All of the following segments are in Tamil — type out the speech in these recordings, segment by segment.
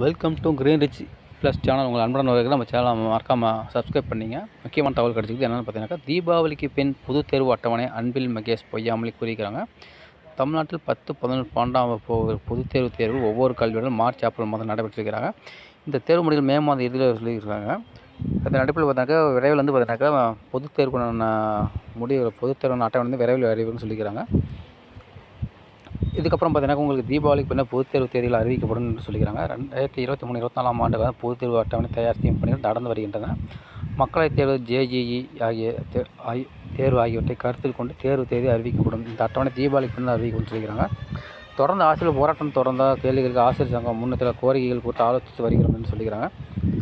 Welcome to green rich plus channel உங்கள் அன்புடன் வருகிற நம்ம சேனலை மறக்காமல் சப்ஸ்கிரைப் பண்ணிங்க. முக்கியமான தகவல் கிடச்சிக்கிது என்னென்னு பார்த்தீங்கன்னாக்கா தீபாவளிக்கு பின் பொது தேர்வு அட்டவணை அன்பில் மகேஷ் பொய்யாமலி கூறியிருக்கிறாங்க. தமிழ்நாட்டில் பத்து பதினொன்று பன்னெண்டாம் வகுப்பு பொதுத் தேர்வு தேர்வு ஒவ்வொரு கல்வியிலும் மார்ச் ஏப்ரல் மாதம் நடைபெற்றிருக்கிறாங்க. இந்த தேர்வு முடிவில் மே மாதம் இறுதியில் சொல்லியிருக்காங்க. அந்த நடைப்பில் பார்த்தாக்கா விரைவில் வந்து பார்த்தீங்கன்னாக்கா பொதுத் தேர்வுக்கான முடிவு பொதுத் தேர்வான அட்டவணை வந்து விரைவில் அறிவிக்கும்னு சொல்லிக்கிறாங்க இதுக்கப்புறம் பார்த்தீங்கன்னா உங்களுக்கு தீபாவளிக்கு பின்னர் பொதுத் தேர்வு தேதிகள் அறிவிக்கப்படும் என்று சொல்லிக்கிறாங்க. ரெண்டாயிரத்தி இருபத்தி மூணு இருபத்தி நாலாம் ஆண்டு பொதுத் தேர்வு அட்டவணை தயார் செய்யும் பணிகள் நடந்து வருகின்றன. மக்களைத் தேர்வு ஜேஜிஇ ஆகிய தே- ஆகி- தேர்வு ஆகியவற்றை கருத்தில் கொண்டு தேர்வு தேதி அறிவிக்கப்படும். இந்த அட்டவணை தீபாவளிக்கு பின்னர் அறிவிக்கும் சொல்லிக்கிறாங்க. தொடர்ந்து ஆசிரியர் போராட்டம் தொடர்ந்த கேள்விகளுக்கு ஆசிரியர் சங்கம் முன்னத்தில் கோரிக்கைகள் கொடுத்து ஆலோசித்து வருகிறோம் என்று சொல்லிக்கிறாங்க.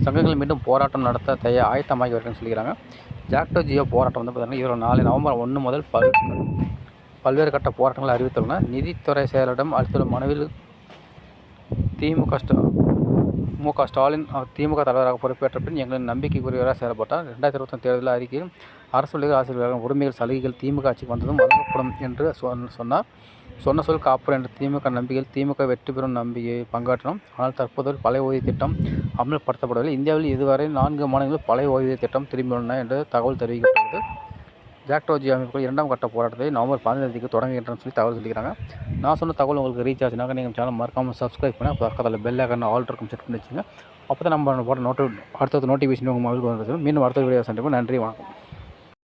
சங்கங்கள் மீண்டும் போராட்டம் நடத்த தய ஆயத்தமாகி வருகிறேன்னு சொல்லிக்கிறாங்க. ஜாக்டோ ஜியோ போராட்டம் வந்து பார்த்தீங்கன்னா இருபது நாலு நவம்பர் ஒன்று முதல் பல் பல்வேறு கட்ட போராட்டங்களை அறிவித்துள்ளன. நிதித்துறை செயலரிடம் அளித்துள்ள மனுவில் திமுக ஸ்டா மு க ஸ்டாலின் திமுக தலைவராக பொறுப்பேற்ற பின் எங்களின் நம்பிக்கைக்குரியவராக செயல்பட்டார். ரெண்டாயிரத்தி இருபத்தொன்று தேர்தல் அறிக்கையில் அரசு உலக ஆசிரியர்கள் உரிமைகள் சலுகைகள் திமுக ஆட்சிக்கு வந்ததும் வழங்கப்படும் என்று சொன்னார். சொன்ன சொல் காப்பர் என்ற திமுக நம்பிக்கையில் திமுக வெற்றி பெறும் நம்பிக்கையை பங்காற்றினோம். ஆனால் தற்போது பழைய ஓய்வு திட்டம் அமல்படுத்தப்படவில்லை. இந்தியாவில் இதுவரை நான்கு மாநிலங்களில் பழைய ஓய்வு திட்டம் திரும்பியுள்ளன என்று தகவல் தெரிவிக்கப்பட்டுள்ளது. ஜாக்டோஜி அமைப்புகள் இரண்டாம் கட்ட போராட்டத்தை நவம்பர் பதினைந்து தேதிக்கு தொடங்குகின்றன சொல்லி தகவல் சொல்லிக்கிறாங்க நான் சொன்ன தகவல் உங்களுக்கு ரீச் ஆச்சுனாக்க நீங்கள் சேனல் மறக்காமல் சப்ஸ்கிரைப் பண்ணி பக்கத்தில் பெல் ஐக்கன் ஆல் இருக்கும் செட் பண்ணி வச்சுங்க அப்போ தான் நம்ம போட நோட்டி அடுத்தது நோட்டிஃபிகேஷன் உங்கள் மொபைல் வந்து மீண்டும் அடுத்த வீடியோ சென்றுப்போம் நன்றி வணக்கம்.